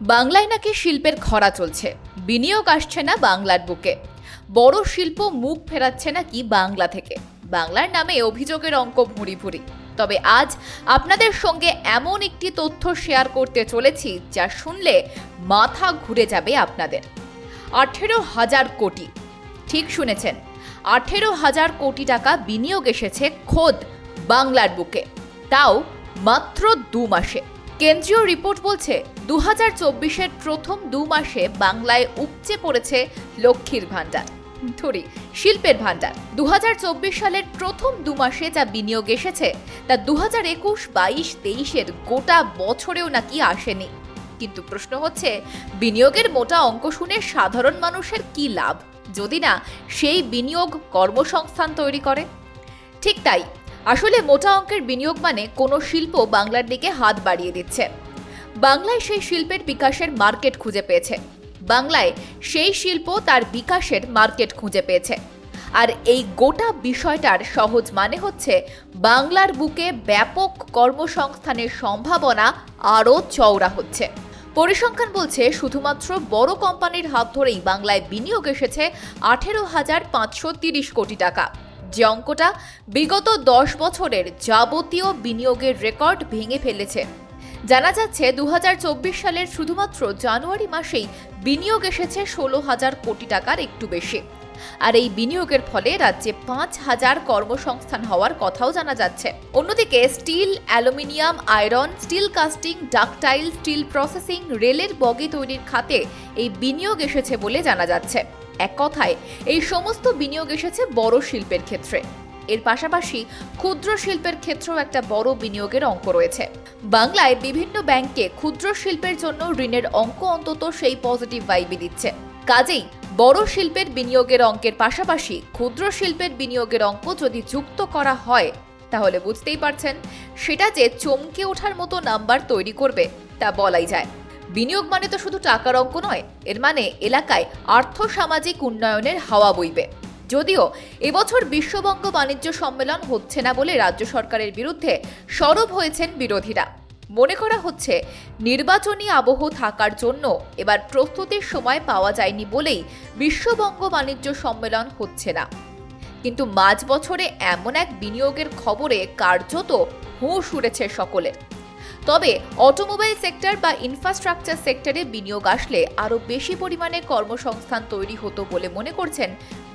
বাংলায় নাকি শিল্পের খরা চলছে। বিনিয়োগ আসছে না বাংলার বুকে। বড় শিল্প মুখ ফেরাচ্ছে নাকি বাংলা থেকে। বাংলার নামে অভিযোগের অঙ্ক ভুঁড়ি ভুঁড়ি। তবে আজ আপনাদের সঙ্গে এমন একটি তথ্য শেয়ার করতে চলেছি, যা শুনলে মাথা ঘুরে যাবে আপনাদের। আঠেরো হাজার কোটি। ঠিক শুনেছেন, আঠেরো হাজার কোটি টাকা বিনিয়োগ এসেছে খোদ বাংলার বুকে। তাও মাত্র দু মাসে। কেন্দ্রীয় রিপোর্ট বলছে দু হাজার চব্বিশের প্রথম দু মাসে বাংলায় উপচে পড়েছে লক্ষ্মীর ভাণ্ডার। ধরি, শিল্পের ভাণ্ডার। দু সালের প্রথম দু মাসে যা বিনিয়োগ এসেছে, তা দু হাজার একুশ, বাইশ, তেইশের গোটা বছরেও নাকি আসেনি। কিন্তু প্রশ্ন হচ্ছে, বিনিয়োগের মোটা অঙ্ক শুনে সাধারণ মানুষের কি লাভ? যদি না, সেই বিনিয়োগ কর্মসংস্থান তৈরি করে। ঠিক তাই, আসলে মোটা অঙ্কের বিনিয়োগ মানে কোনো শিল্প বাংলার দিকে হাত বাড়িয়ে দিচ্ছে। বাংলায় সেই শিল্পের বিকাশের মার্কেট খুঁজে পেয়েছে। বাংলায় সেই শিল্প তার বিকাশের মার্কেট খুঁজে পেয়েছে। আর এই গোটা বিষয়টার সহজ মানে হচ্ছে বাংলার বুকে ব্যাপক কর্মসংস্থানের সম্ভাবনা আরও চওড়া হচ্ছে। পরিসংখ্যান বলছে, শুধুমাত্র বড় কোম্পানির হাত ধরেই বাংলায় বিনিয়োগ এসেছে আঠেরো হাজার পাঁচশো তিরিশ কোটি টাকা। যে অঙ্কটা বিগত দশ বছরের যাবতীয় বিনিয়োগের রেকর্ড ভেঙে ফেলেছে। জানা যাচ্ছে দু হাজার চব্বিশ সালের শুধুমাত্র জানুয়ারি মাসেই বিনিয়োগ এসেছে ষোলো হাজার কোটি টাকার একটু বেশি। আর এই বিনিয়োগের ফলে রাজ্যে পাঁচ হাজার কর্মসংস্থান হওয়ার কথাও জানা যাচ্ছে। অন্যদিকে steel, aluminium, iron, steel casting, ductile, steel processing, রেলের বগি তৈরির খাতে এই বিনিয়োগ এসেছে বলে জানা যাচ্ছে। এক কথায়, এই সমস্ত বিনিয়োগ এসেছে বড় শিল্পের ক্ষেত্রে। এর পাশাপাশি ক্ষুদ্র শিল্পের ক্ষেত্রেও একটা বড় বিনিয়োগের অঙ্ক রয়েছে। বাংলায় বিভিন্ন ব্যাংকে ক্ষুদ্র শিল্পের জন্য ঋণের অঙ্ক অন্তত সেই পজিটিভ ভাইবই দিচ্ছে। কাজেই বড় শিল্পের বিনিয়োগের অঙ্কের পাশাপাশি ক্ষুদ্র শিল্পের বিনিয়োগের অঙ্ক যদি যুক্ত করা হয়, তাহলে বুঝতেই পারছেন, সেটা যে চমকে ওঠার মতো নাম্বার তৈরি করবে, তা বলাই যায়। বিনিয়োগ মানে তো শুধু টাকার অঙ্ক নয়, এর মানে এলাকায় আর্থ সামাজিক উন্নয়নের হাওয়া বইবে। যদিও এবছর বিশ্ববঙ্গ বাণিজ্য সম্মেলন হচ্ছে না বলে রাজ্য সরকারের বিরুদ্ধে সরব হয়েছেন বিরোধীরা। মনে করা হচ্ছে নির্বাচনী আবহ থাকার জন্য এবার প্রস্তুতির সময় পাওয়া যায়নি বলেই বিশ্ববঙ্গ বাণিজ্য সম্মেলন হচ্ছে না। কিন্তু মাঝ বছরে এমন এক বিনিয়োগের খবরে কার্যত হুঁশ উড়েছে সকলের তবে অটোমোবাইল সেক্টর বা ইনফ্রাস্ট্রাকচার সেক্টরে বিনিয়োগ আসলে আরও বেশি পরিমাণে কর্মসংস্থান তৈরি হতো বলে মনে করছেন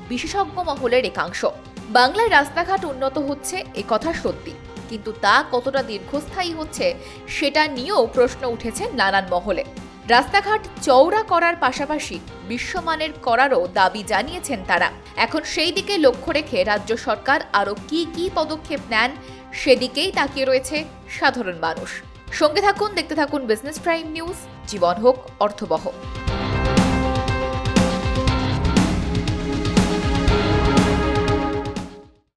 বিশেষজ্ঞ মহলের একাংশ। বাংলায় রাস্তাঘাট উন্নত হচ্ছে, এ কথা সত্যি। কিন্তু তা কতটা দীর্ঘস্থায়ী হচ্ছে, সেটা নিয়েও প্রশ্ন উঠেছে নানান মহলে। রাস্তাঘাট চওড়া করার পাশাপাশি বিশ্বমানের করারও দাবি জানিয়েছেন তারা। এখন সেই দিকে লক্ষ্য রেখে রাজ্য সরকার আরও কি কি পদক্ষেপ নেন, সেদিকেই তাকিয়ে রয়েছে সাধারণ মানুষ। সঙ্গে থাকুন, দেখতে থাকুন বিজনেস প্রাইম নিউজ জীবন হোক, অর্থবহ।